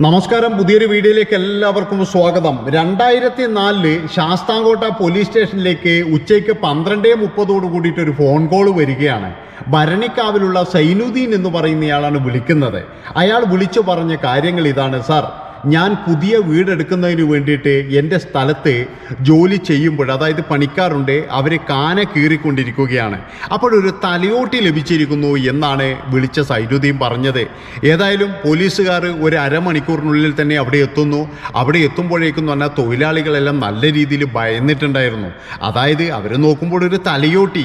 നമസ്കാരം. പുതിയൊരു വീഡിയോയിലേക്ക് എല്ലാവർക്കും സ്വാഗതം. രണ്ടായിരത്തി നാലിൽ ശാസ്താംകോട്ട പോലീസ് സ്റ്റേഷനിലേക്ക് ഉച്ചയ്ക്ക് പന്ത്രണ്ടേ മുപ്പതോട് കൂടിയിട്ട് ഒരു ഫോൺ കോൾ വരികയാണ്. ഭരണിക്കാവിലുള്ള സൈനുദ്ദീൻ എന്ന് പറയുന്നയാളാണ് വിളിക്കുന്നത്. അയാൾ വിളിച്ചു പറഞ്ഞ കാര്യങ്ങൾ ഇതാണ് സാർ. ഞാൻ പുതിയ വീടെടുക്കുന്നതിന് വേണ്ടിയിട്ട് എന്റെ സ്ഥലത്ത് ജോലി ചെയ്യുമ്പോൾ അതായത് പണിക്കാറുണ്ട് അവർ കാന കീറിക്കൊണ്ടിരിക്കുകയാണ്. അപ്പോഴൊരു തലയോട്ടി ലഭിച്ചിരിക്കുന്നു എന്നാണ് വിളിച്ച സൈനുദ്ദീൻ പറഞ്ഞത്. ഏതായാലും പോലീസുകാർ ഒരു അരമണിക്കൂറിനുള്ളിൽ തന്നെ അവിടെ എത്തുന്നു. അവിടെ എത്തുമ്പോഴേക്കും എന്ന് പറഞ്ഞാൽ തൊഴിലാളികളെല്ലാം നല്ല രീതിയിൽ ഭയന്നിട്ടുണ്ടായിരുന്നു. അതായത് അവർ നോക്കുമ്പോൾ ഒരു തലയോട്ടി.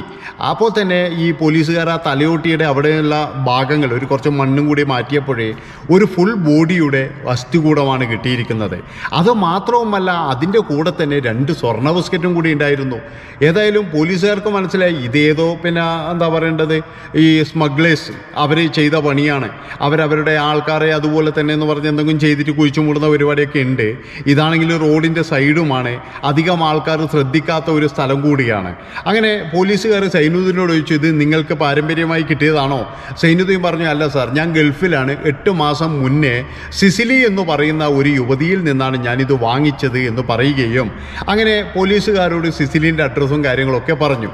അപ്പോൾ തന്നെ ഈ പോലീസുകാർ ആ തലയോട്ടിയുടെ അവിടെയുള്ള ഭാഗങ്ങൾ ഒരു കുറച്ച് മണ്ണും കൂടി മാറ്റിയപ്പോഴേ ഒരു ഫുൾ ബോഡിയുടെ വസ്തുകൂടമാണ് കിട്ടിയിരിക്കുന്നത്. അത് മാത്രവുമല്ല അതിന്റെ കൂടെ തന്നെ രണ്ട് സ്വർണ ബിസ്ക്കറ്റും കൂടി ഉണ്ടായിരുന്നു. ഏതായാലും പോലീസുകാർക്ക് മനസ്സിലായി ഇതേതോ പിന്നെ എന്താ പറയേണ്ടത്? ഈ സ്മഗ്ലേഴ്സ് അവർ ചെയ്ത പണിയാണ്. അവരവരുടെ ആൾക്കാരെ അതുപോലെ തന്നെ എന്ന് പറഞ്ഞ് എന്തെങ്കിലും ചെയ്തിട്ട് കുഴിച്ചു മൂടുന്ന പരിപാടിയൊക്കെ ഉണ്ട്. ഇതാണെങ്കിൽ റോഡിന്റെ സൈഡുമാണ്. അധികം ആൾക്കാർ ശ്രദ്ധിക്കാത്ത ഒരു സ്ഥലം കൂടിയാണ്. അങ്ങനെ പോലീസുകാർ സൈനുദ്ദീനോട് ചോദിച്ചു ഇത് നിങ്ങൾക്ക് പാരമ്പര്യമായി കിട്ടിയതാണോ? സൈനുദ്ദീൻ പറഞ്ഞു അല്ല സാർ ഞാൻ ഗൾഫിലാണ്. എട്ട് മാസം മുന്നേ സിസിലി എന്ന് പറയുന്ന ഒരു യുവതിയിൽ നിന്നാണ് ഞാനിത് വാങ്ങിച്ചത് എന്ന് പറയുകയും അങ്ങനെ പോലീസുകാരോട് സിസിലിന്റെ അഡ്രസ്സും കാര്യങ്ങളൊക്കെ പറഞ്ഞു.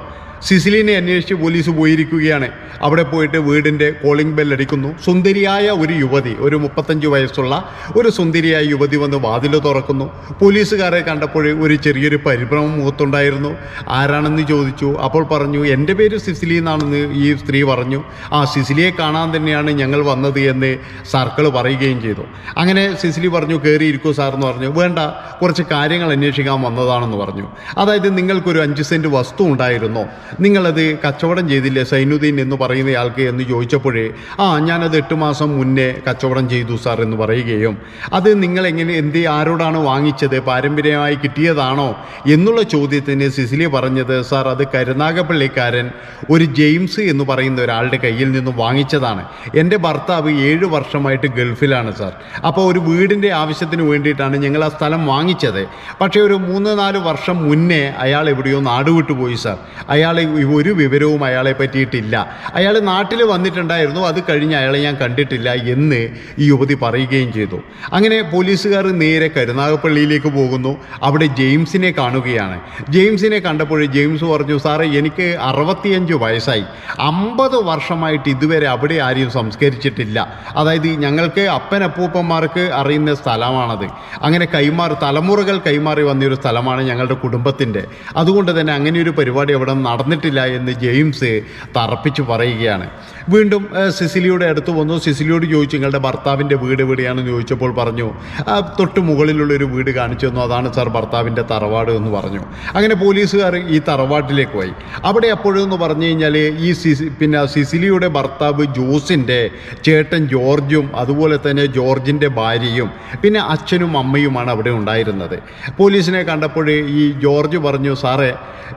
സിസിലിനെ അന്വേഷിച്ച് പോലീസ് പോയിരിക്കുകയാണ്. അവിടെ പോയിട്ട് വീടിന്റെ കോളിംഗ് ബെൽ അടിക്കുന്നു. സുന്ദരിയായ ഒരു യുവതി ഒരു മുപ്പത്തഞ്ച് വയസ്സുള്ള ഒരു സുന്ദരിയായ യുവതി വന്ന് വാതിൽ തുറക്കുന്നു. പോലീസുകാരെ കണ്ടപ്പോൾ ഒരു ചെറിയൊരു പരിഭ്രമം മുഖത്തുണ്ടായിരുന്നു. ആരാണെന്ന് ചോദിച്ചു? അപ്പോൾ പറഞ്ഞു എന്റെ പേര് സിസിലി എന്നാണെന്ന് ഈ സ്ത്രീ പറഞ്ഞു. ആ സിസിലിയെ കാണാൻ തന്നെയാണ് ഞങ്ങൾ വന്നത് എന്ന് സർക്കിൾ പറയുകയും ചെയ്തു. അങ്ങനെ സിസിലി പറഞ്ഞു കയറിയിരിക്കൂ സാർ എന്ന് പറഞ്ഞു. വേണ്ട കുറച്ച് കാര്യങ്ങൾ അന്വേഷിക്കാൻ വന്നതാണെന്ന് പറഞ്ഞു. അതായത് നിങ്ങൾക്കൊരു അഞ്ച് സെന്റ് വസ്തു ഉണ്ടായിരുന്നോ. നിങ്ങളത് കച്ചവടം ചെയ്തില്ലേ സൈനുദ്ദീൻ എന്ന് പറയുന്നയാൾക്ക് എന്ന് ചോദിച്ചപ്പോഴേ ആ ഞാനത് എട്ട് മാസം മുന്നേ കച്ചവടം ചെയ്തു സാർ എന്ന് പറയുകയും അത് നിങ്ങൾ എങ്ങനെ എന്ത് ആരോടാണ് വാങ്ങിച്ചത്? പാരമ്പര്യമായി കിട്ടിയതാണോ? എന്നുള്ള ചോദ്യത്തിന് സിസിലി പറഞ്ഞത് സാർ അത് കരുനാഗപ്പള്ളിക്കാരൻ ഒരു ജെയിംസ് എന്ന് പറയുന്ന ഒരാളുടെ കയ്യിൽ നിന്ന് വാങ്ങിച്ചതാണ്. എന്റെ ഭർത്താവ് ഏഴ് വർഷമായിട്ട് ഗൾഫിലാണ് സാർ. അപ്പോൾ ഒരു വീടിന്റെ ആവശ്യത്തിന് വേണ്ടിയിട്ടാണ് ഞങ്ങൾ ആ സ്ഥലം വാങ്ങിച്ചത്. പക്ഷേ ഒരു മൂന്ന് നാല് വർഷം മുന്നേ അയാൾ എവിടെയോ നാടുവിട്ടു പോയി സാർ. അയാളെ ഒരു വിവരവും അയാളെ പറ്റിയിട്ടില്ല. അയാൾ നാട്ടിൽ വന്നിട്ടുണ്ടായിരുന്നു അത് കഴിഞ്ഞ് അയാളെ ഞാൻ കണ്ടിട്ടില്ല എന്ന് ഈ യുവതി പറയുകയും ചെയ്തു. അങ്ങനെ പോലീസുകാർ നേരെ കരുനാഗപ്പള്ളിയിലേക്ക് പോകുന്നു. അവിടെ ജെയിംസിനെ കാണുകയാണ്. ജെയിംസിനെ കണ്ടപ്പോൾ ജെയിംസ് പറഞ്ഞു സാറേ എനിക്ക് അറുപത്തിയഞ്ച് വയസ്സായി. അമ്പത് വർഷമായിട്ട് ഇതുവരെ അവിടെ ആരെയും സംസ്കരിച്ചിട്ടില്ല. അതായത് ഞങ്ങൾക്ക് അപ്പനപ്പൂപ്പന്മാർക്ക് അറിയുന്ന സ്ഥലമാണത്. അങ്ങനെ കൈമാറി തലമുറകൾ കൈമാറി വന്നൊരു സ്ഥലമാണ് ഞങ്ങളുടെ കുടുംബത്തിന്റെ. അതുകൊണ്ട് തന്നെ അങ്ങനെ ഒരു പരിപാടി അവിടെ നടന്നിട്ടില്ല എന്ന് ജെയിംസ് തറപ്പിച്ച് പറയുകയാണ്. വീണ്ടും സിസിലിയുടെ അടുത്ത് വന്നു. സിസിലിയോട് ചോദിച്ചു നിങ്ങളുടെ ഭർത്താവിന്റെ വീട് എവിടെയാണെന്ന് ചോദിച്ചപ്പോൾ പറഞ്ഞു "ആ, തൊട്ട് മുകളിലുള്ളൊരു വീട് കാണിച്ചു തന്നു. അതാണ് സാർ ഭർത്താവിന്റെ തറവാട് എന്ന് പറഞ്ഞു. അങ്ങനെ പോലീസുകാർ ഈ തറവാട്ടിലേക്ക് പോയി. അവിടെ അപ്പോഴെന്ന് പറഞ്ഞു കഴിഞ്ഞാൽ ഈ സിസി പിന്നെ സിസിലിയുടെ ഭർത്താവ് ജോസിന്റെ ചേട്ടൻ ജോർജും അതുപോലെ തന്നെ ജോർജിന്റെ ഭാര്യയും പിന്നെ അച്ഛനും അമ്മയുമാണ് അവിടെ ഉണ്ടായിരുന്നത്. പോലീസിനെ കണ്ടപ്പോൾ ഈ ജോർജ് പറഞ്ഞു സാറേ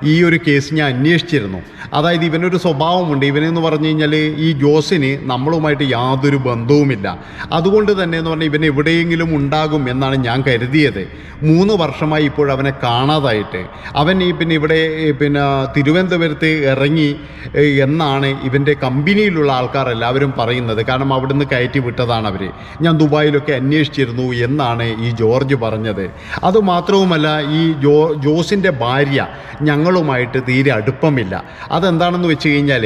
ഈ ഒരു കേസ് ഞാൻ അന്വേഷിച്ചിരുന്നു. അതായത് ഇവനൊരു സ്വഭാവമുണ്ട്. ഇവനെന്ന് പറഞ്ഞു കഴിഞ്ഞാൽ ഈ ജോസിന് നമ്മളുമായിട്ട് യാതൊരു ബന്ധവുമില്ല. അതുകൊണ്ട് തന്നെ എന്ന് പറഞ്ഞാൽ ഇവൻ എവിടെയെങ്കിലും ഉണ്ടാകും എന്നാണ് ഞാൻ കരുതിയത്. മൂന്ന് വർഷമായി ഇപ്പോൾ അവനെ കാണാതായിട്ട്. അവൻ ഈ പിന്നെ ഇവിടെ പിന്നെ തിരുവനന്തപുരത്ത് ഇറങ്ങി എന്നാണ് ഇവന്റെ കമ്പനിയിലുള്ള ആൾക്കാർ എല്ലാവരും പറയുന്നത്. കാരണം അവിടുന്ന് കയറ്റി വിട്ടതാണ് അവർ ഞാൻ ദുബായിലൊക്കെ അന്വേഷിച്ചിരുന്നു എന്നാണ് ഈ ജോർജ് പറഞ്ഞത്. അതുമാത്രവുമല്ല ഈ ജോ ജോസിന്റെ ഭാര്യ ഞങ്ങളുമായിട്ട് തീരെ അടുപ്പമില്ല അതെന്താണെന്ന് വെച്ച് കഴിഞ്ഞാൽ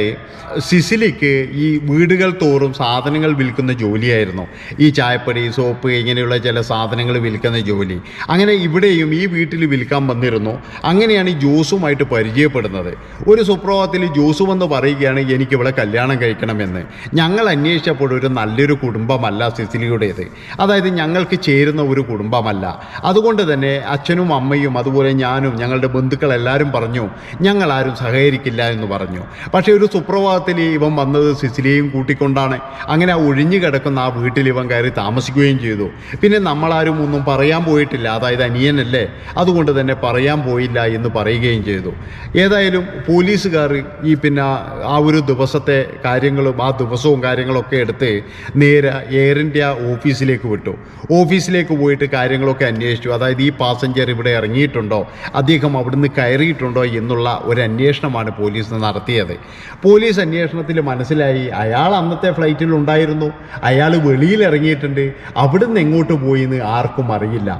സിസിലിക്ക് ഈ വീടുകൾ തോറും സാധനങ്ങൾ വിൽക്കുന്ന ജോലിയായിരുന്നു. ഈ ചായപ്പൊടി സോപ്പ് ഇങ്ങനെയുള്ള ചില സാധനങ്ങൾ വിൽക്കുന്ന ജോലി. അങ്ങനെ ഇവിടെയും ഈ വീട്ടിൽ വിൽക്കാൻ വന്നിരുന്നു. അങ്ങനെയാണ് ഈ ജോസുമായിട്ട് പരിചയപ്പെടുന്നത്. ഒരു സുപ്രഭാതത്തിൽ ജോസു വന്ന് പറയുകയാണ് എനിക്ക് ഇവിടെ കല്യാണം കഴിക്കണമെന്ന്. ഞങ്ങൾ അന്വേഷിച്ചപ്പോൾ ഒരു നല്ലൊരു കുടുംബമല്ല സിസിലിയുടേത്. അതായത് ഞങ്ങൾക്ക് ചേരുന്ന ഒരു കുടുംബമല്ല. അതുകൊണ്ട് തന്നെ അച്ഛനും അമ്മയും അതുപോലെ ഞാനും ഞങ്ങളുടെ ബന്ധുക്കളെല്ലാവരും പറഞ്ഞു ഞങ്ങൾ ആരും സഹകരിക്കില്ല എന്ന് പറഞ്ഞു. പക്ഷേ ഒരു സുപ്രഭാതത്തിൽ ഇവൻ വന്നത് സിസിലിയെയും കൂട്ടിക്കൊണ്ടാണ്. അങ്ങനെ ആ ഒഴിഞ്ഞു കിടക്കുന്ന ആ വീട്ടിൽ ഇവൻ കയറി താമസിക്കുകയും ചെയ്തു. പിന്നെ നമ്മളാരും ഒന്നും പറയാൻ പോയിട്ടില്ല. അതായത് അനിയനല്ലേ. അതുകൊണ്ട് തന്നെ പറയാൻ പോയില്ല എന്ന് പറയുകയും ചെയ്തു. ഏതായാലും പോലീസുകാർ ഈ പിന്നെ ആ ഒരു ദിവസത്തെ കാര്യങ്ങളും ആ ദിവസവും കാര്യങ്ങളൊക്കെ എടുത്ത് നേരെ എയർ ഇന്ത്യ ഓഫീസിലേക്ക് വിട്ടു. ഓഫീസിലേക്ക് പോയിട്ട് കാര്യങ്ങളൊക്കെ അന്വേഷിച്ചു. അതായത് ഈ പാസഞ്ചർ ഇവിടെ ഇറങ്ങിയിട്ടുണ്ടോ? അദ്ദേഹം അവിടുന്ന് കയറിയിട്ടുണ്ടോ എന്നുള്ള ഒരു അന്വേഷണം അന്വേഷണമാണ് പോലീസ് നടത്തിയത്. പോലീസ് അന്വേഷണത്തിൽ മനസ്സിലായി അയാൾ അന്നത്തെ ഫ്ലൈറ്റിൽ ഉണ്ടായിരുന്നു. അയാൾ വെളിയിൽ ഇറങ്ങിയിട്ടുണ്ട്. അവിടുന്ന് എങ്ങോട്ട് പോയി എന്ന് ആർക്കും അറിയില്ല.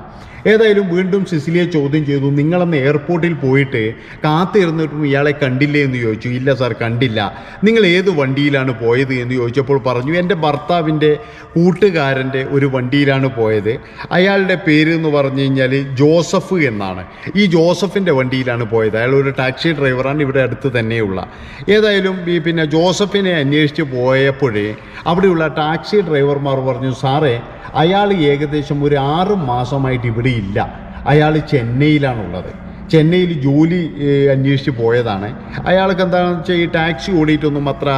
ഏതായാലും വീണ്ടും സിസിലിയെ ചോദ്യം ചെയ്തു നിങ്ങളന്ന് എയർപോർട്ടിൽ പോയിട്ട് കാത്തിരുന്നിട്ടും ഇയാളെ കണ്ടില്ലേ? എന്ന് ചോദിച്ചു. ഇല്ല സാർ കണ്ടില്ല. നിങ്ങൾ ഏത് വണ്ടിയിലാണ് പോയത്? എന്ന് ചോദിച്ചപ്പോൾ പറഞ്ഞു എന്റെ ഭർത്താവിന്റെ കൂട്ടുകാരന്റെ ഒരു വണ്ടിയിലാണ് പോയത്. അയാളുടെ പേര് എന്ന് പറഞ്ഞു കഴിഞ്ഞാൽ ജോസഫ് എന്നാണ്. ഈ ജോസഫിന്റെ വണ്ടിയിലാണ് പോയത്. അയാൾ ഒരു ടാക്സി ഡ്രൈവറാണ് ഇവിടെ അടുത്ത് തന്നെയുള്ള. ഏതായാലും ഈ പിന്നെ ജോസഫിനെ അന്വേഷിച്ച് പോയപ്പോഴേ അവിടെയുള്ള ടാക്സി ഡ്രൈവർമാർ പറഞ്ഞു സാറേ അയാൾ ഏകദേശം ഒരു ആറ് മാസമായിട്ട് ഇവിടെ ഇല്ല. അയാൾ ചെന്നൈയിലാണുള്ളത്. ചെന്നൈയിൽ ജോലി അന്വേഷിച്ച് പോയതാണ്. അയാൾക്ക് എന്താണെന്ന് വെച്ചാൽ ഈ ടാക്സി ഓടിയിട്ടൊന്നും അത്ര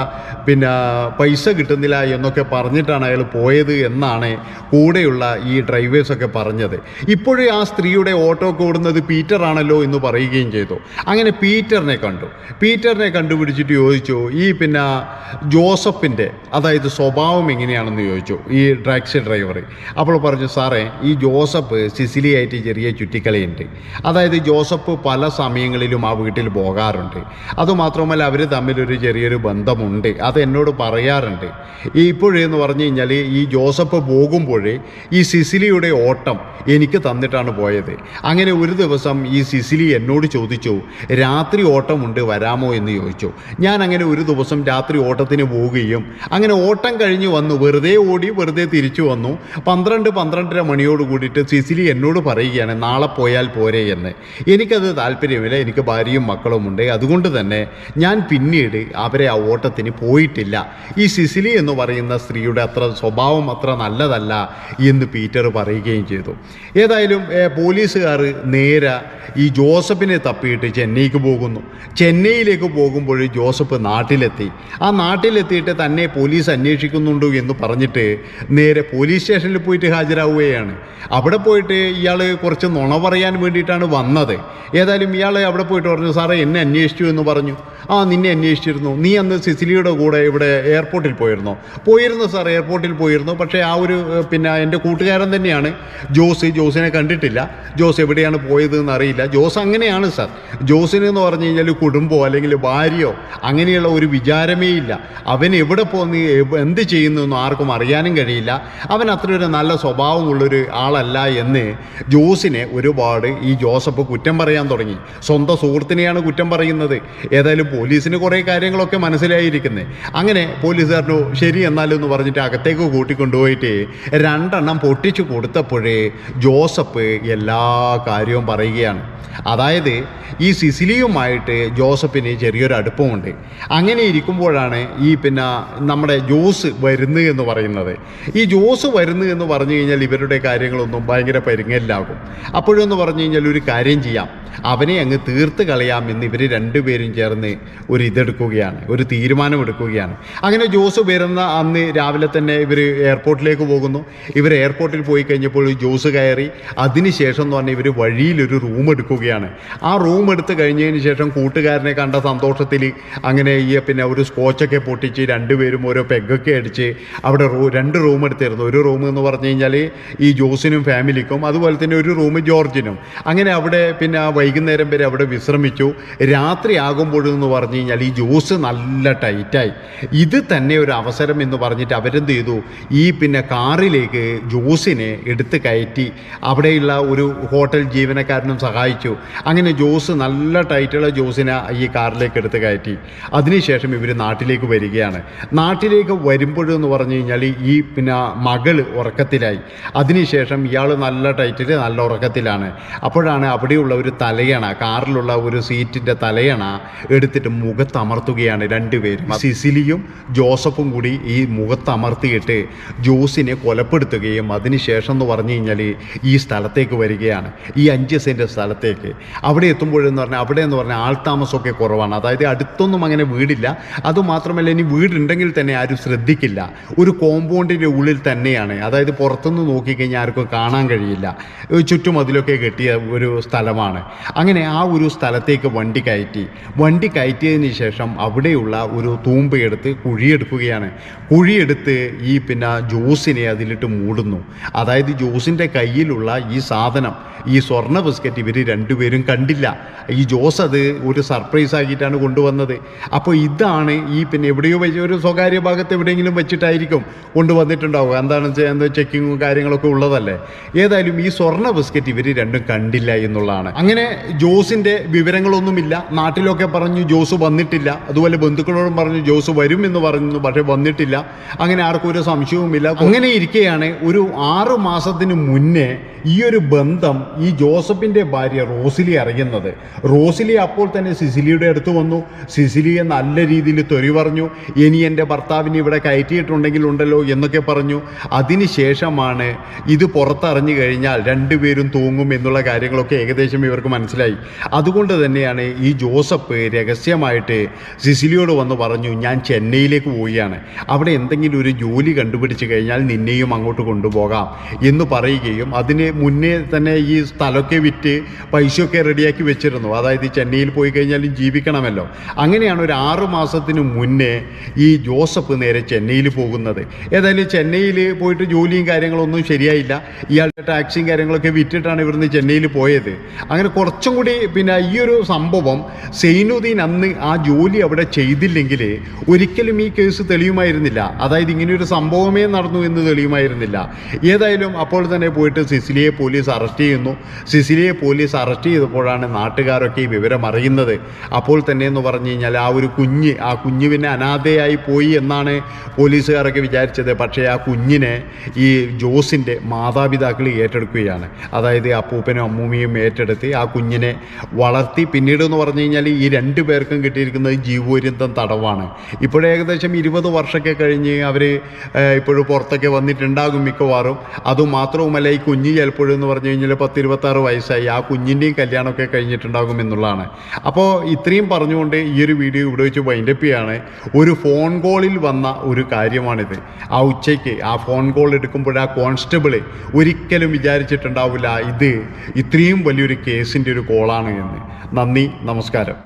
പിന്നെ പൈസ കിട്ടുന്നില്ല എന്നൊക്കെ പറഞ്ഞിട്ടാണ് അയാൾ പോയത് എന്നാണ് കൂടെയുള്ള ഈ ഡ്രൈവേഴ്സൊക്കെ പറഞ്ഞത്. ഇപ്പോഴും ആ സ്ത്രീയുടെ ഓട്ടോ ഓടുന്നത് പീറ്റർ ആണല്ലോ എന്ന് പറയുകയും ചെയ്തു. അങ്ങനെ പീറ്ററിനെ കണ്ടു. പീറ്ററിനെ കണ്ടുപിടിച്ചിട്ട് ചോദിച്ചു ഈ പിന്നെ ജോസഫിന്റെ അതായത് സ്വഭാവം എങ്ങനെയാണെന്ന് ചോദിച്ചു ഈ ടാക്സി ഡ്രൈവർ അപ്പോൾ പറഞ്ഞു സാറേ ഈ ജോസഫ് സിസിലിയായിട്ട് ചെറിയ ചുറ്റിക്കളിയുണ്ട്. അതായത് ജോസഫ് പല സമയങ്ങളിലും ആ വീട്ടിൽ പോകാറുണ്ട്. അതുമാത്രമല്ല അവർ തമ്മിലൊരു ചെറിയൊരു ബന്ധമുണ്ട്. അത് എന്നോട് പറയാറുണ്ട്. ഈ ഇപ്പോഴെന്ന് പറഞ്ഞു കഴിഞ്ഞാൽ ഈ ജോസഫ് പോകുമ്പോൾ ഈ സിസിലിയുടെ ഓട്ടം എനിക്ക് തന്നിട്ടാണ് പോയത്. അങ്ങനെ ഒരു ദിവസം ഈ സിസിലി എന്നോട് ചോദിച്ചു രാത്രി ഓട്ടമുണ്ട് വരാമോ? എന്ന് ചോദിച്ചു. ഞാൻ അങ്ങനെ ഒരു ദിവസം രാത്രി ഓട്ടത്തിന് പോവുകയും അങ്ങനെ ഓട്ടം കഴിഞ്ഞ് വന്നു. വെറുതെ ഓടി വെറുതെ തിരിച്ചു വന്നു. പന്ത്രണ്ട് പന്ത്രണ്ടര മണിയോട് കൂടിയിട്ട് സിസിലി എന്നോട് പറയുകയാണ് നാളെ പോയാൽ പോരെ എന്ന്. എനിക്കത് താല്പര്യമില്ല. എനിക്ക് ഭാര്യയും മക്കളുമുണ്ട് അതുകൊണ്ട് തന്നെ ഞാൻ പിന്നീട് അവരെ ആ ഓട്ടത്തിന് പോയിട്ടില്ല. ഈ സിസിലി എന്ന് പറയുന്ന സ്ത്രീയുടെ അത്ര സ്വഭാവം അത്ര നല്ലതല്ല എന്ന് പീറ്റർ പറയുകയും ചെയ്തു. ഏതായാലും പോലീസുകാർ നേരെ ഈ ജോസഫിനെ തപ്പിയിട്ട് ചെന്നൈക്ക് പോകുന്നു. ചെന്നൈയിലേക്ക് പോകുമ്പോൾ ജോസഫ് നാട്ടിലെത്തി. ആ നാട്ടിലെത്തിയിട്ട് തന്നെ പോലീസ് അന്വേഷിക്കുന്നുണ്ടോ എന്ന് പറഞ്ഞിട്ട് നേരെ പോലീസ് സ്റ്റേഷനിൽ പോയിട്ട് ഹാജരാവുകയാണ്. അവിടെ പോയിട്ട് ഇയാൾ കുറച്ച് നുണ പറയാൻ വേണ്ടിയിട്ടാണ് വന്നത്. ഏതായാലും ഇയാളെ അവിടെ പോയിട്ട് പറഞ്ഞു സാറേ എന്നെ അന്വേഷിച്ചു എന്ന് പറഞ്ഞു. ആ നിന്നെ അന്വേഷിച്ചിരുന്നു. നീ അന്ന് സിസിലിയുടെ കൂടെ ഇവിടെ എയർപോർട്ടിൽ പോയിരുന്നോ. പോയിരുന്നു സാർ എയർപോർട്ടിൽ പോയിരുന്നു. പക്ഷേ ആ ഒരു പിന്നെ എന്റെ കൂട്ടുകാരൻ തന്നെയാണ്. ജോസ് ജോസിനെ കണ്ടിട്ടില്ല. ജോസ് എവിടെയാണ് പോയത് എന്നറിയില്ല. ജോസ് അങ്ങനെയാണ് സാർ. ജോസിന് എന്ന് പറഞ്ഞു കഴിഞ്ഞാൽ കുടുംബമോ അല്ലെങ്കിൽ ഭാര്യയോ അങ്ങനെയുള്ള ഒരു വിചാരമേ ഇല്ല. അവൻ എവിടെ പോന്ന് എന്ത് ചെയ്യുന്നു എന്നും ആർക്കും അറിയാനും കഴിയില്ല. അവൻ അത്ര ഒരു നല്ല സ്വഭാവമുള്ളൊരു ആളല്ല എന്ന് ജോസിനെ ഒരുപാട് ഈ ജോസഫ് കുറ്റം പറയാൻ തുടങ്ങി. സ്വന്തം സുഹൃത്തിനെയാണ് കുറ്റം പറയുന്നത്. ഏതായാലും പോലീസിന് കുറേ കാര്യങ്ങളൊക്കെ മനസ്സിലായിരിക്കുന്നത് അങ്ങനെ പോലീസുകാരനു ശരി എന്നാലും എന്ന് പറഞ്ഞിട്ട് അകത്തേക്ക് കൂട്ടിക്കൊണ്ടുപോയിട്ട് രണ്ടെണ്ണം പൊട്ടിച്ചു കൊടുത്തപ്പോഴേ ജോസഫ് എല്ലാ കാര്യവും പറയുകയാണ്. അതായത് ഈ സിസിലിയുമായിട്ട് ജോസഫിന് ചെറിയൊരു അടുപ്പമുണ്ട്. അങ്ങനെ ഇരിക്കുമ്പോഴാണ് ഈ പിന്നെ നമ്മുടെ ജോസ് വരുന്നു എന്ന് പറയുന്നത്. ഈ ജോസ് വരുന്നു എന്ന് പറഞ്ഞു കഴിഞ്ഞാൽ ഇവരുടെ കാര്യങ്ങളൊന്നും ഭയങ്കര പരിങ്ങലിലാകും. അപ്പോഴെന്ന് പറഞ്ഞു കഴിഞ്ഞാൽ ഒരു കാര്യം ചെയ്യാം. അവനെ അങ്ങ് തീർത്ത് കളയാമെന്ന് ഇവർ രണ്ടുപേരും ചേർന്ന് ഒരു ഇതെടുക്കുകയാണ് ഒരു തീരുമാനമെടുക്കുകയാണ്. അങ്ങനെ ജോസ് വരുന്ന അന്ന് രാവിലെ തന്നെ ഇവർ എയർപോർട്ടിലേക്ക് പോകുന്നു. ഇവർ എയർപോർട്ടിൽ പോയി കഴിഞ്ഞപ്പോൾ ജോസ് കയറി. അതിനുശേഷം എന്ന് പറഞ്ഞാൽ ഇവർ വഴിയിലൊരു റൂം എടുക്കുകയാണ്. ആ റൂം എടുത്ത് കഴിഞ്ഞതിന് ശേഷം കൂട്ടുകാരനെ കണ്ട സന്തോഷത്തിൽ അങ്ങനെ ഈ പിന്നെ ഒരു സ്കോച്ചൊക്കെ പൊട്ടിച്ച് രണ്ടുപേരും ഓരോ പെഗൊക്കെ അടിച്ച് അവിടെ റൂ രണ്ട് റൂം എടുത്തിരുന്നു. ഒരു റൂം എന്ന് പറഞ്ഞു കഴിഞ്ഞാൽ ഈ ജോസിനും ഫാമിലിക്കും അതുപോലെ തന്നെ ഒരു റൂം ജോർജിനും. അങ്ങനെ അവിടെ പിന്നെ ആ വൈകുന്നേരം വരെ അവിടെ വിശ്രമിച്ചു. രാത്രി ആകുമ്പോഴെന്ന് പറഞ്ഞു കഴിഞ്ഞാൽ ഈ ജ്യൂസ് നല്ല ടൈറ്റായി ഇത് തന്നെ ഒരു അവസരം എന്ന് പറഞ്ഞിട്ട് അവരെന്ത് ചെയ്തു? ഈ പിന്നെ കാറിലേക്ക് ജ്യൂസിനെ എടുത്ത് കയറ്റി. അവിടെയുള്ള ഒരു ഹോട്ടൽ ജീവനക്കാരനും സഹായിച്ചു. അങ്ങനെ ജ്യൂസ് നല്ല ടൈറ്റുള്ള ജ്യൂസിനെ ഈ കാറിലേക്ക് എടുത്ത് കയറ്റി. അതിനുശേഷം ഇവർ നാട്ടിലേക്ക് വരികയാണ്. നാട്ടിലേക്ക് വരുമ്പോഴെന്ന് പറഞ്ഞു കഴിഞ്ഞാൽ ഈ പിന്നെ മകൾ ഉറക്കത്തിലായി. അതിനുശേഷം ഇയാൾ നല്ല ടൈറ്റിൽ നല്ല ഉറക്കത്തിലാണ്. അപ്പോഴാണ് അവിടെയുള്ള ഒരു തലയണ കാറിലുള്ള ഒരു സീറ്റിന്റെ തലയണ എടുത്തിട്ട് മുഖത്തമർത്തുകയാണ് രണ്ടുപേരും. സിസിലിയും ജോസഫും കൂടി ഈ മുഖത്തമർത്തിയിട്ട് ജോസിനെ കൊലപ്പെടുത്തുകയും അതിനുശേഷം എന്ന് പറഞ്ഞു കഴിഞ്ഞാൽ ഈ സ്ഥലത്തേക്ക് വരികയാണ്. ഈ അഞ്ച് സെന്റ് സ്ഥലത്തേക്ക്. അവിടെ എത്തുമ്പോഴെന്ന് പറഞ്ഞാൽ അവിടെ എന്ന് പറഞ്ഞാൽ ആൾത്താമസമൊക്കെ കുറവാണ്. അതായത് അടുത്തൊന്നും അങ്ങനെ വീടില്ല. അതുമാത്രമല്ല ഇനി വീടുണ്ടെങ്കിൽ തന്നെ ആരും ശ്രദ്ധിക്കില്ല. ഒരു കോമ്പൗണ്ടിന്റെ ഉള്ളിൽ തന്നെയാണ്. അതായത് പുറത്തുനിന്ന് നോക്കിക്കഴിഞ്ഞാൽ ആർക്കും കാണാൻ കഴിയില്ല. ചുറ്റും അതിലൊക്കെ കെട്ടിയ ഒരു സ്ഥലമാണ്. അങ്ങനെ ആ ഒരു സ്ഥലത്തേക്ക് വണ്ടി കയറ്റി. വണ്ടി കയറ്റിയതിന് ശേഷം അവിടെയുള്ള ഒരു തൂമ്പയെടുത്ത് കുഴിയെടുക്കുകയാണ്. കുഴിയെടുത്ത് ഈ പിന്നെ ജ്യൂസിനെ അതിലിട്ട് മൂടുന്നു. അതായത് ജ്യൂസിന്റെ കയ്യിലുള്ള ഈ സാധനം ഈ സ്വർണ ബിസ്ക്കറ്റ് ഇവർ രണ്ടുപേരും കണ്ടില്ല. ഈ ജോസ് അത് ഒരു സർപ്രൈസ് ആക്കിയിട്ടാണ് കൊണ്ടുവന്നത്. അപ്പോൾ ഇതാണ് ഈ പിന്നെ എവിടെയോ വെച്ച് ഒരു സ്വകാര്യ ഭാഗത്ത് എവിടെയെങ്കിലും വെച്ചിട്ടായിരിക്കും കൊണ്ടുവന്നിട്ടുണ്ടാവുക. എന്താണെന്ന് വെച്ചാൽ എന്താ ചെക്കിങ്ങും കാര്യങ്ങളൊക്കെ ഉള്ളതല്ലേ? ഏതായാലും ഈ സ്വർണ ബിസ്ക്കറ്റ് ഇവർ രണ്ടും കണ്ടില്ല എന്നുള്ളതാണ്. അങ്ങനെ ജോസിന്റെ വിവരങ്ങളൊന്നുമില്ല. നാട്ടിലൊക്കെ പറഞ്ഞു ജോസ് വന്നിട്ടില്ല. അതുപോലെ ബന്ധുക്കളോടും പറഞ്ഞു ജോസ് വരും എന്ന് പറഞ്ഞു പക്ഷേ വന്നിട്ടില്ല. അങ്ങനെ ആർക്കും ഒരു സംശയവുമില്ല. അങ്ങനെ ഇരിക്കെയാണ് ഒരു ആറ് മാസത്തിന് മുന്നേ ഈ ഒരു ബന്ധം ഈ ജോസഫിന്റെ ഭാര്യ റോസിലി അറിയുന്നത്. റോസിലി അപ്പോൾ തന്നെ സിസിലിയുടെ അടുത്ത് വന്നു. സിസിലിയെ നല്ല രീതിയിൽ തൊരി പറഞ്ഞു ഇനി എന്റെ ഭർത്താവിനെ ഇവിടെ കയറ്റിയിട്ടുണ്ടെങ്കിൽ ഉണ്ടല്ലോ എന്നൊക്കെ പറഞ്ഞു. അതിനുശേഷമാണ് ഇത് പുറത്തറിഞ്ഞു കഴിഞ്ഞാൽ രണ്ടുപേരും തൂങ്ങും എന്നുള്ള കാര്യങ്ങളൊക്കെ ഏകദേശം ഇവർക്ക് മനസ്സിലായി. അതുകൊണ്ട് തന്നെയാണ് ഈ ജോസഫ് രഹസ്യമായിട്ട് സിസിലിയോട് വന്ന് പറഞ്ഞു ഞാൻ ചെന്നൈയിലേക്ക് പോവുകയാണ്. അവിടെ എന്തെങ്കിലും ഒരു ജോലി കണ്ടുപിടിച്ച് കഴിഞ്ഞാൽ നിന്നെയും അങ്ങോട്ട് കൊണ്ടുപോകാം എന്ന് പറയുകയും അതിന് മുന്നേ തന്നെ ഈ സ്ഥലമൊക്കെ വിറ്റ് പൈസയൊക്കെ റെഡിയാക്കി വെച്ചിരുന്നു. അതായത് ചെന്നൈയിൽ പോയി കഴിഞ്ഞാലും ജീവിക്കണമല്ലോ. അങ്ങനെയാണ് ഒരു ആറു മാസത്തിന് മുന്നേ ഈ ജോസഫ് നേരെ ചെന്നൈയിൽ പോകുന്നത്. ഏതായാലും ചെന്നൈയിൽ പോയിട്ട് ജോലിയും കാര്യങ്ങളൊന്നും ശരിയായില്ല. ഇയാളുടെ ടാക്സിയും കാര്യങ്ങളൊക്കെ വിറ്റിട്ടാണ് ഇവിടുന്ന് ചെന്നൈയിൽ പോയത്. അങ്ങനെ കുറച്ചും കൂടി പിന്നെ ഈ ഒരു സംഭവം സെയ്നുദ്ദീൻ അന്ന് ആ ജോലി അവിടെ ചെയ്തില്ലെങ്കിൽ ഒരിക്കലും ഈ കേസ് തെളിയുമായിരുന്നില്ല. അതായത് ഇങ്ങനെയൊരു സംഭവമേ നടന്നു എന്ന് തെളിയുമായിരുന്നില്ല. ഏതായാലും അപ്പോൾ തന്നെ പോയിട്ട് സിസിലിയെ പോലീസ് അറസ്റ്റ് ചെയ്യുന്നു. സിസിലിയെ പോലീസ് അറസ്റ്റ് ചെയ്തപ്പോഴാണ് നാട്ടുകാരൊക്കെ ഈ വിവരം അറിയുന്നത്. അപ്പോൾ തന്നെ എന്ന് പറഞ്ഞു കഴിഞ്ഞാൽ ആ ഒരു കുഞ്ഞ് ആ കുഞ്ഞ് പിന്നെ അനാഥയായി പോയി എന്നാണ് പോലീസുകാരൊക്കെ വിചാരിച്ചത്. പക്ഷേ ആ കുഞ്ഞിനെ ഈ ജോസിന്റെ മാതാപിതാക്കൾ ഏറ്റെടുക്കുകയാണ്. അതായത് അപ്പൂപ്പനും അമ്മൂമ്മയും ഏറ്റെടുത്ത് ആ കുഞ്ഞിനെ വളർത്തി പിന്നീട് എന്ന് പറഞ്ഞു കഴിഞ്ഞാൽ ഈ രണ്ട് പേർക്കും കിട്ടിയിരിക്കുന്നത് ജീവപര്യന്തം തടവാണ്. ഇപ്പോഴേ ഏകദേശം ഇരുപത് വർഷമൊക്കെ കഴിഞ്ഞ് അവർ ഇപ്പോഴും പുറത്തൊക്കെ വന്നിട്ടുണ്ടാകും മിക്കവാറും. അതുമാത്രവുമല്ല ഈ കുഞ്ഞ് ചിലപ്പോഴും എന്ന് പറഞ്ഞു കഴിഞ്ഞാൽ പത്തിരുപത്താറ് വയസ്സായി. ആ കുഞ്ഞിന്റെയും കല്യാണമൊക്കെ കഴിഞ്ഞിട്ടുണ്ടാകും എന്നുള്ളതാണ്. അപ്പോൾ ഇത്രയും പറഞ്ഞുകൊണ്ട് ഈ ഒരു വീഡിയോ ഇവിടെ വെച്ച് വൈൻഡപ്പ് ചെയ്യാണ്. ഒരു ഫോൺ കോളിൽ വന്ന ഒരു കാര്യമാണിത്. ആ ഉച്ചയ്ക്ക് ആ ഫോൺ കോൾ എടുക്കുമ്പോൾ ആ കോൺസ്റ്റബിൾ ഒരിക്കലും വിചാരിച്ചിട്ടുണ്ടാവില്ല ഇത് ഇത്രയും വലിയൊരു കേസിന്റെ ഒരു കോളാണ് എന്ന്. നന്ദി നമസ്കാരം.